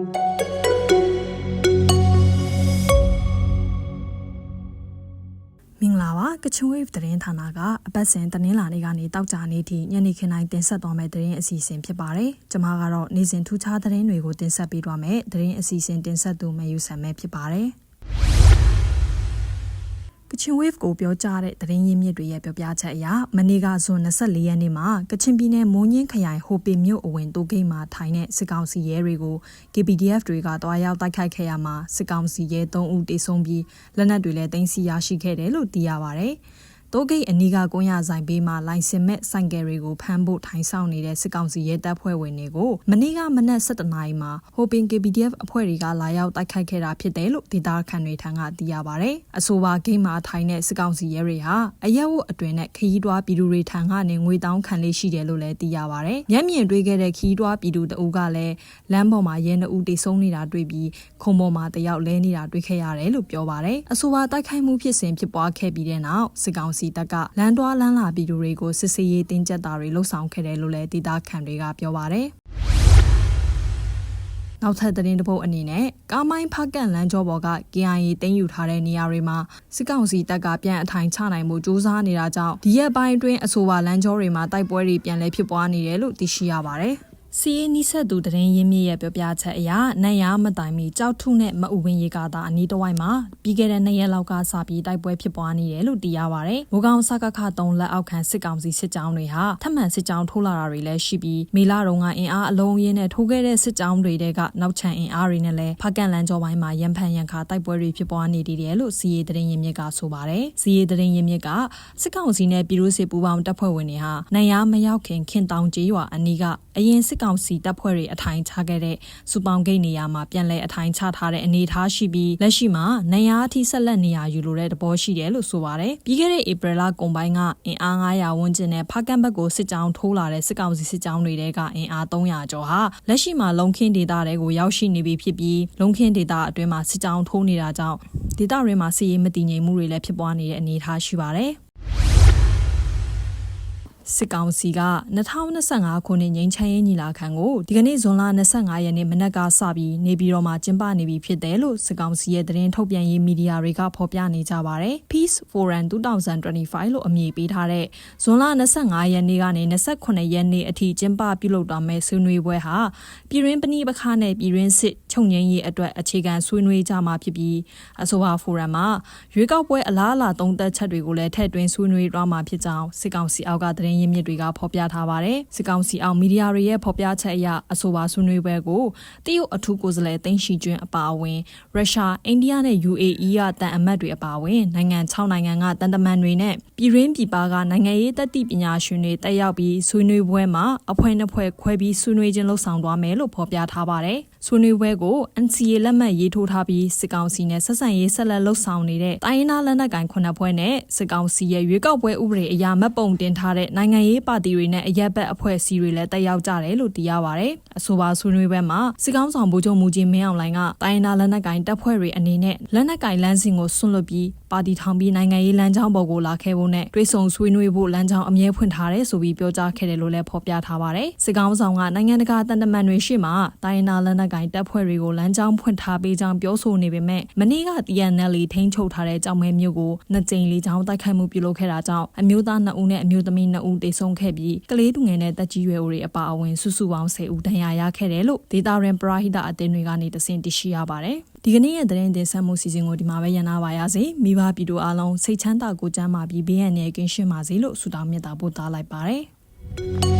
မင်္ဂလာပါကချင် wave သတင်းဌာနကအပတ်စဉ်သတင်းလာနေကနေတောက်ကြနေသည့်ညနေခင်းတိုင်းတင်ဆက်သွားမယ့်သတင်းအစီအစဉ်ဖြစ်ပါတယ်။ကျွန်မကတော့နေ့စဉ်ထူးခြားသတင်းတွေကိုတင်ဆက်ပေးသွားမယ်။သတင်းအစီအစဉ်တင်ဆက်သူမယူဆန်မဲဖြစ်ပါတယ်။ ကချင် wave ကိုပြောကြားတဲ့သတင်းရင်းမြစ်တွေရဲ့ပြောပြချက်အရမနေ့ကဇွန်24ရက်နေ့မှာကချင်ပြည်နယ်မိုးညင်းခရိုင်ဟိုပင်မြို့အဝင်တိုးဂိတ်မှာထိုင်တဲ့စစ်ကောင်စီရဲတွေကို KPDF တွေကတွားရောက်တိုက်ခိုက်ခဲ့ရမှာစစ်ကောင်စီရဲ3ဦးတေဆုံးပြီးလက်နက်တွေလည်းတင်စီရရှိခဲ့တယ်လို့သိရပါဗျ။ တိုးဂိတ်အနီးကကွန်းရဆိုင်ဘေးမှာလိုင်စင်မဲ့ဆိုင်ကယ်တွေကိုဖမ်းဖို့ထိုင်ဆောင်နေတဲ့စစ်ကောင်စီရဲတပ်ဖွဲ့ဝင်တွေကိုမနေ့ကမနက်7:00နာရီမှာဟိုပင် KPDF အဖွဲ့တွေကလာရောက်တိုက်ခိုက်ခဲ့တာဖြစ်တယ်လို့ဒေသခံတွေထံကသိရပါဗျ။အဆိုပါဂိတ်မှာထိုင်တဲ့စစ်ကောင်စီရဲတွေဟာအရက်ဝတ်အတွင်နဲ့ခရီးတွားပြည်သူတွေထံကနေငွေတောင်းခံလေးရှိတယ်လို့လည်းသိရပါဗျ။ညံ့မြင်တွေ့ခဲ့တဲ့ခရီးတွားပြည်သူတအုပ်ကလည်းလမ်းပေါ်မှာရဲနှုတ်တေဆုံးနေတာတွေ့ပြီးခုံပေါ်မှာတယောက်လဲနေတာတွေ့ခဲ့ရတယ်လို့ပြောပါတယ်။အဆိုပါတိုက်ခိုက်မှုဖြစ်စဉ်ဖြစ်ပွားခဲ့ပြီးတဲ့နောက်စစ်ကောင်စီတပ်ကလမ်းတွားလမ်းလာပြည်သူတွေကိုစစ်ဆေးရေးတင်းကျပ်တာတွေလှုပ်ဆောင်ခဲ့တယ်လို့လည်းဒေသခံတွေကပြောပါတယ်။နောက်ထပ်သတင်းတစ်ပုဒ်အနေနဲ့ကားမိုင်းဖကန့်လမ်းကျောပေါ်က KIA တင်းယူထားတဲ့နေရာတွေမှာစစ်ကောင်စီတပ်ကပြန်အထိုင်ချနိုင်မှုစူးစမ်းနေတာကြောင့်ဒီရက်ပိုင်းအတွင်းအဆိုပါလမ်းကျောတွေမှာတိုက်ပွဲတွေပြန်လည်ဖြစ်ပွားနေတယ်လို့သိရှိရပါတယ်။ စီးနီးဆက်သူတရင်ရင်းမြစ်ရဲ့ပြောပြချက်အရနတ်ရမတိုင်မီကြောက်ထုနဲ့မအူဝင်းရေကာတာအနီးတစ်ဝိုက်မှာပြီးခဲ့တဲ့နှစ်ရက်လောက်ကစပြီးတိုက်ပွဲဖြစ်ပွားနေတယ်လို့သိရပါဗျ။မိုးကောင်စကခ3လက်အောက်ခံစစ်ကောင်စီစစ်ကြောင်းတွေဟာထပ်မံစစ်ကြောင်းထိုးလာတာတွေလည်းရှိပြီးမေလာတုံကအင်အားအလုံးရင်းနဲ့ထိုးခဲ့တဲ့စစ်ကြောင်းတွေတဲကနောက်ချန်အင်အားတွေနဲ့လည်းဖကန်လန်ကျော်ပိုင်းမှာရန်ဖန်ရန်ခါတိုက်ပွဲတွေဖြစ်ပွားနေတယ်လို့စီးရီတရင်ရင်းမြစ်ကဆိုပါတယ်။စီးရီတရင်ရင်းမြစ်ကစစ်ကောင်စီနဲ့ပြည်သူ့စစ်ပူးပေါင်းတပ်ဖွဲ့ဝင်တွေဟာနိုင်ရမရောက်ခင်ခင်တောင်ကျေးရွာအနီးကအရင်စစ်ကောင်စီတပ်ဖွဲ့တွေအထိုင်ချခဲ့တဲ့စူပောင်ဂိတ်နေရာမှာပြန်လည်အထိုင်ချထားတဲ့အနေအထားရှိပြီးလက်ရှိမှာနေရာအထိဆက်လက်နေရာယူလိုတဲ့သဘောရှိတယ်လို့ဆိုပါတယ်။ပြီးခဲ့တဲ့ဧပြီလကုန်ပိုင်းကအင်အား900ဝန်းကျင်နဲ့ဖကန့်ဘက်ကိုစစ်ကြောင်းထိုးလာတဲ့စစ်ကောင်စီစစ်ကြောင်းတွေတဲကအင်အား300ကျော်ဟာလက်ရှိမှာလုံခင်းဒေသတွေကိုရောက်ရှိနေပြီဖြစ်ပြီးလုံခင်းဒေသအတွင်းမှာစစ်ကြောင်းထိုးနေတာကြောင့်ဒေသတွေမှာစီးရေးမတည်ငြိမ်မှုတွေလည်းဖြစ်ပွားနေတဲ့အနေအထားရှိပါတယ်။ စစ်ကောင်စီက2025ခုနှစ်ငိမ်းချမ်းရေးညီလာခံကိုဒီကနေ့ဇွန်လ25ရက်နေ့မနက်ကစပြီးနေပြည်တော်မှာကျင်းပနေပြီဖြစ်တယ်လို့စစ်ကောင်စီရဲ့သတင်းထုတ်ပြန်ရေးမီဒီယာတွေကဖော်ပြနေကြပါတယ်။ Peace Forum 2025လို့အမည်ပေးထားတဲ့ဇွန်လ25ရက်နေ့ကနေ28ရက်နေ့အထိကျင်းပပြုလုပ်သွားမယ့်ဆွေးနွေးပွဲဟာပြည်ရင်းပဏိပခနဲ့ပြည်ရင်းစစ်ချုပ်ငြိမ်းရေးအတွက်အခြေခံဆွေးနွေးကြမှာဖြစ်ပြီးအဆိုပါဖိုရမ်မှာရွေးကောက်ပွဲအလားအလာသုံးသက်ချက်တွေကိုလည်းထည့်သွင်းဆွေးနွေးသွားမှာဖြစ်ကြောင်းစစ်ကောင်စီအောက်ကသတင်းရင်းမြစ်တွေကဖော်ပြထားပါတယ်။စစ်ကောင်စီအောင်မီဒီယာတွေရဲ့ဖော်ပြချက်အရအဆိုပါဆွေးနွေးပွဲကိုတရုတ်အထူးကိုယ်စားလှယ်သိန်းရှိကျွန်းအပါအဝင်ရုရှားအိန္ဒိယနဲ့ UAE ကတန်အမတ်တွေအပါအဝင်နိုင်ငံ6နိုင်ငံကတန်တမန်တွေနဲ့ပြည်ရင်းပြည်ပကနိုင်ငံရေးတက်တိပညာရှင်တွေတက်ရောက်ပြီးဆွေးနွေးပွဲမှာအဖွဲ့နှစ်ဖွဲ့ခွဲပြီးဆွေးနွေးခြင်းလှုပ်ဆောင်သွားမယ်လို့ဖော်ပြထားပါတယ်။ဆွေးနွေးပွဲကို NCA လက်မှတ်ရေးထိုးထားပြီးစစ်ကောင်စီနဲ့ဆက်ဆံရေးဆက်လက်လှုပ်ဆောင်နေတဲ့တိုင်းရင်းသားလက်နက်ကိုင်ခုနှစ်ဖွဲ့နဲ့စစ်ကောင်စီရဲ့ရွေးကောက်ပွဲဥပဒေအရမတ်ပုံတင်ထားတဲ့နိုင်ငံရေးပါတီတွေနဲ့အရက်ဘက်အဖွဲ့အစည်းတွေလည်းတက်ရောက်ကြတယ်လို့သိရပါဗျ။အဆိုပါဆွေးနွေးပွဲမှာစစ်ကောင်ဆောင်ဗိုလ်ချုပ်မူကြီးမင်းအောင်လှိုင်ကတိုင်းရင်းသားလက်နက်ကိုင်တပ်ဖွဲ့တွေအနေနဲ့လက်နက်ကိုင်လမ်းစဉ်ကိုဆွန့်လွတ်ပြီးပါတီထောင်ပြီးနိုင်ငံရေးလမ်းကြောင်းပေါ်ကိုလာခဲ့ဖို့နဲ့တွဲဆုံဆွေးနွေးဖို့လမ်းကြောင်းအမြဲဖွင့်ထားတယ်ဆိုပြီးပြောကြားခဲ့တယ်လို့လည်းဖော်ပြထားပါတယ်။စစ်ကောင်ဆောင်ကနိုင်ငံတကာတန်တမန်တွေရှေ့မှာတိုင်းရင်းသားလက်နက်ကိုင်တပ်ဖွဲ့တွေကိုလမ်းကြောင်းဖွင့်ထားပေးကြောင်းပြောဆိုနေပေမဲ့မနေ့က TNL ထိန်းချုပ်ထားတဲ့ကြောင်မဲမျိုးကိုနှစ်ကြိမ်လေးချောင်းတိုက်ခိုက်မှုပြုလုပ်ခဲ့တာကြောင့်အမျိုးသား2ဦးနဲ့အမျိုးသမီး2ဦးတေဆုံးခဲ့ပြီးကလေးသူငယ်နဲ့တက်ကြီးရွယ်ဦးတွေအပါအဝင်စုစုပေါင်း10ဦးဒဏ်ရာရခဲ့တယ်လို့ဒေတာရင်ပရာဟိတအသင်းတွေကနေတဆင့်တရှိရပါတယ်။ဒီကနေ့ရဲ့သတင်းတင်ဆက်မှုစီစဉ်ကိုဒီမှာပဲရန်နာပါရစေ။မိဘပြည်သူအားလုံးစိတ်ချမ်းသာကိုကြမ်းမာပြီးဘေးရန်နဲ့ကင်းရှင်းပါစေလို့ဆုတောင်းမေတ္တာပို့သလိုက်ပါတယ်။